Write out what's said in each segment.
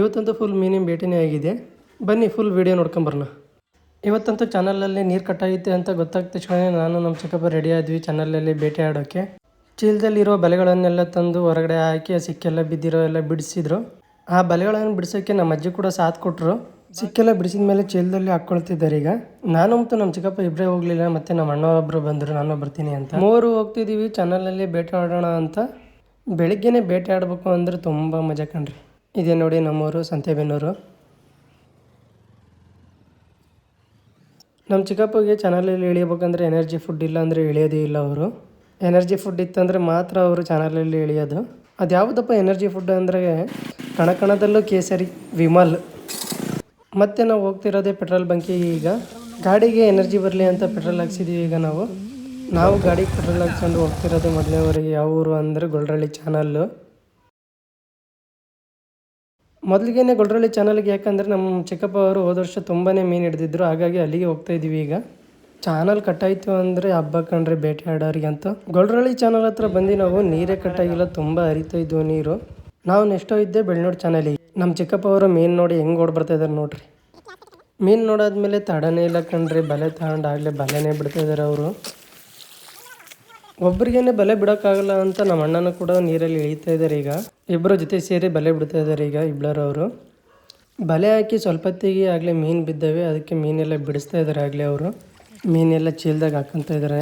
ಇವತ್ತಂತೂ full ಮೀನಿನ ಭೇಟಿನೇ ಆಗಿದೆ. ಬನ್ನಿ ಫುಲ್ ವಿಡಿಯೋ ನೋಡ್ಕೊಂಬರೋಣ ಇವತ್ತಂತೂ ಚಾನಲಲ್ಲಿ ನೀರು ಕಟ್ಟಾಗಿತ್ತೆ ಅಂತ ಗೊತ್ತಾದ ತಕ್ಷಣ ನಾನು ನಮ್ಮ ಚಿಕ್ಕಪ್ಪ ರೆಡಿ ಆದ್ವಿ ಚಾನಲಲ್ಲಿ ಭೇಟಿ ಆಡೋಕ್ಕೆ ಚೀಲದಲ್ಲಿರೋ ಬಲೆಗಳನ್ನೆಲ್ಲ ತಂದು ಹೊರಗಡೆ ಹಾಕಿ ಸಿಕ್ಕೆಲ್ಲ ಬಿದ್ದಿರೋ ಎಲ್ಲ ಬಿಡಿಸಿದ್ರು. ಆ ಬಲೆಗಳನ್ನು ಬಿಡಿಸೋಕ್ಕೆ ನಮ್ಮ ಅಜ್ಜಿ ಕೂಡ ಸಾಥ್ ಕೊಟ್ಟರು ಸಿಕ್ಕೆಲ್ಲ ಬಿಡಿಸಿದ ಮೇಲೆ ಚೀಲದಲ್ಲಿ ಹಾಕ್ಕೊಳ್ತಿದ್ದಾರೆ ಈಗ. ನಾನು ಮತ್ತು ನಮ್ಮ ಚಿಕ್ಕಪ್ಪ ಇಬ್ಬರೇ ಹೋಗಲಿಲ್ಲ, ಮತ್ತು ನಮ್ಮ ಅಣ್ಣ ಒಬ್ಬರು ಬಂದರು, ನಾನು ಬರ್ತೀನಿ ಅಂತ. ಮೂವರು ಹೋಗ್ತಿದ್ದೀವಿ ಚಾನಲಲ್ಲಿ ಭೇಟಿ ಆಡೋಣ ಅಂತ. ಬೆಳಿಗ್ಗೆನೇ ಭೇಟಿ ಆಡಬೇಕು ಅಂದರೆ ತುಂಬ ಮಜಾ ಕಣ್ರಿ. ಇದೇ ನೋಡಿ ನಮ್ಮೂರು ಸಂತೆಬೆನ್ನೂರು. ನಮ್ಮ ಚಿಕ್ಕಪ್ಪಗೆ ಚಾನಲಲ್ಲಿ ಇಳಿಯಬೇಕಂದ್ರೆ ಎನರ್ಜಿ ಫುಡ್ ಇಲ್ಲ ಅಂದರೆ ಇಳಿಯೋದೇ ಇಲ್ಲ ಅವರು. ಎನರ್ಜಿ ಫುಡ್ ಇತ್ತಂದರೆ ಮಾತ್ರ ಅವರು ಚಾನಲಲ್ಲಿ ಇಳಿಯೋದು ಅದು ಯಾವುದಪ್ಪ ಎನರ್ಜಿ ಫುಡ್ ಅಂದರೆ ಕಣಕಣದಲ್ಲೂ ಕೇಸರಿ, ವಿಮಲ್. ಮತ್ತೆ ನಾವು ಹೋಗ್ತಿರೋದೇ ಪೆಟ್ರೋಲ್ ಬಂಕಿಗೆ ಈಗ. ಗಾಡಿಗೆ ಎನರ್ಜಿ ಬರಲಿ ಅಂತ ಪೆಟ್ರೋಲ್ ಹಾಕ್ಸಿದ್ದೀವಿ ಈಗ ನಾವು. ನಾವು ಗಾಡಿಗೆ ಪೆಟ್ರೋಲ್ ಹಾಕ್ಸ್ಕೊಂಡು ಹೋಗ್ತಿರೋದು ಮೊದಲನೇವರೆಗೆ ಯಾವ ಊರು ಅಂದರೆ ಗೊಲ್ರಳ್ಳಿ ಚಾನಲ್ಲು ಮೊದಲಿಗೆನೆ ಗೊಲ್ರಳ್ಳಿ ಚಾನಲ್ಗೆ ಯಾಕಂದರೆ ನಮ್ಮ ಚಿಕ್ಕಪ್ಪ ಅವರು ಹೋದ ವರ್ಷ ತುಂಬಾ ಮೀನು ಹಿಡಿದಿದ್ರು. ಹಾಗಾಗಿ ಅಲ್ಲಿಗೆ ಹೋಗ್ತಾ ಇದೀವಿ ಈಗ. ಚಾನಲ್ ಕಟ್ಟಾಯಿತು ಅಂದರೆ ಹಬ್ಬ ಕಂಡ್ರೆ ಬೇಟೆ ಆಡೋರಿಗೆ ಅಂತ. ಗೊಲ್ರಳ್ಳಿ ಚಾನಲ್ ಹತ್ರ ಬಂದು ನಾವು ನೀರೇ ಕಟ್ಟಾಗಿಲ್ಲ, ತುಂಬ ಹರಿತಾ ಇದ್ವು ನೀರು. ನಾವು ನೆಕ್ಸ್ಟ್ ಇದ್ದೆ ಬೆಳ್ನೋಡ್ ಚಾನಲಿಗೆ ನಮ್ಮ ಚಿಕ್ಕಪ್ಪ ಅವರು ಮೀನು ನೋಡಿ ಹೆಂಗೆ ಓಡ್ ಬರ್ತಾ ಇದಾರೆ ನೋಡ್ರಿ. ಮೀನು ನೋಡಾದ್ಮೇಲೆ ತಡನೇ ಇಲ್ಲ ಕಂಡ್ರಿ ಬಲೆ ತಗೊಂಡು ಆಗಲೇ ಬಲೆನೇ ಬಿಡ್ತಾ ಇದ್ದಾರೆ ಅವರು. ಒಬ್ರಿಗೇನೆ ಬಲೆ ಬಿಡೋಕ್ಕಾಗಲ್ಲ ಅಂತ ನಮ್ಮ ಅಣ್ಣನ ಕೂಡ ನೀರಲ್ಲಿ ಇಳಿತಾ ಇದ್ದಾರೆ ಈಗ ಇಬ್ಬರು ಜೊತೆ ಸೇರಿ ಬಲೆ ಬಿಡ್ತಾ ಇದ್ದಾರೆ ಈಗ ಇಬ್ಬರವರು ಬಲೆ ಹಾಕಿ ಸ್ವಲ್ಪ ಹೊತ್ತಿಗೆ ಆಗಲೇ ಮೀನು ಬಿದ್ದವೆ ಅದಕ್ಕೆ ಮೀನೆಲ್ಲ ಬಿಡಿಸ್ತಾ ಇದ್ದಾರೆ ಆಗಲೇ ಅವರು ಮೀನೆಲ್ಲ ಚೀಲದಾಗ ಹಾಕೊಂತ ಇದ್ದಾರೆ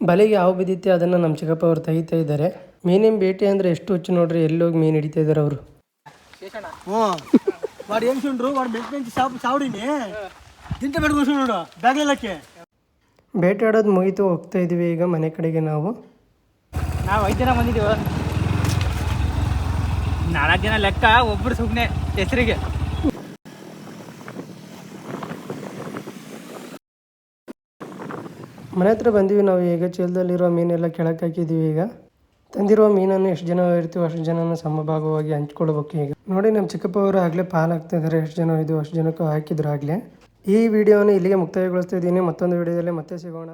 ಬಲೆಗೆ ಯಾವ ಬಿದ್ದಿತ್ತೆ ಅದನ್ನು ನಮ್ಮ ಚಿಕ್ಕಪ್ಪ ಅವ್ರು ತೆಗಿತಾ ಇದ್ದಾರೆ ಮೀನಿನ ಭೇಟಿ ಅಂದರೆ ಎಷ್ಟು ಹುಚ್ಚು ನೋಡ್ರಿ ಎಲ್ಲೋಗಿ ಮೀನು ಹಿಡಿತಾ ಇದ್ದಾರೆ ಅವರು ಹ್ಞೂ వాడు ఏం చూడరు వాడు బెంచ్ నుంచి చాపు చావుడిని తింటే పెట్టి కూర్చున్నాడు బ్యాగ్లకి ಬೇಟೆ ಮುಗಿತು ಮುಗೀತು ಹೋಗ್ತಾ ಇದೀವಿ ಈಗ ಮನೆ ಕಡೆಗೆ ನಾವು. ನಾವು ಐದು ಜನ ಬಂದಿದ್ದೀವ ನಾಲ್ಕು ಜನ ಲೆಕ್ಕ ಒಬ್ರು ಸುಮ್ಮನೆ ಹೆಸರಿಗೆ. ಮನೆ ಹತ್ರ ಬಂದೀವಿ ನಾವು ಈಗ ಚೀಲದಲ್ಲಿರೋ ಮೀನೆಲ್ಲ ಕೆಳಕ್ಕೆ ಹಾಕಿದ್ದೀವಿ ಈಗ. ತಂದಿರುವ ಮೀನನ್ನು ಎಷ್ಟು ಜನ ಇರ್ತೀವೋ ಅಷ್ಟು ಜನನ ಸಮಭಾಗವಾಗಿ ಹಂಚ್ಕೊಳ್ಬೇಕು ಈಗ ನೋಡಿ ನಮ್ಮ ಚಿಕ್ಕಪ್ಪ ಅವರು ಆಗಲೇ ಪಾಲು ಇದ್ದಾರೆ. ಎಷ್ಟು ಜನ ಇದು ಅಷ್ಟು ಜನಕ್ಕೂ ಹಾಕಿದ್ರು ಆಗಲೇ. ಈ ವಿಡಿಯೋನ ಇಲ್ಲಿಗೆ ಮುಕ್ತಾಯಗೊಳಿಸ್ತಾ ಇದ್ದೀನಿ. ಮತ್ತೊಂದು ವಿಡಿಯೋದಲ್ಲಿ ಮತ್ತೆ ಸಿಗೋಣ.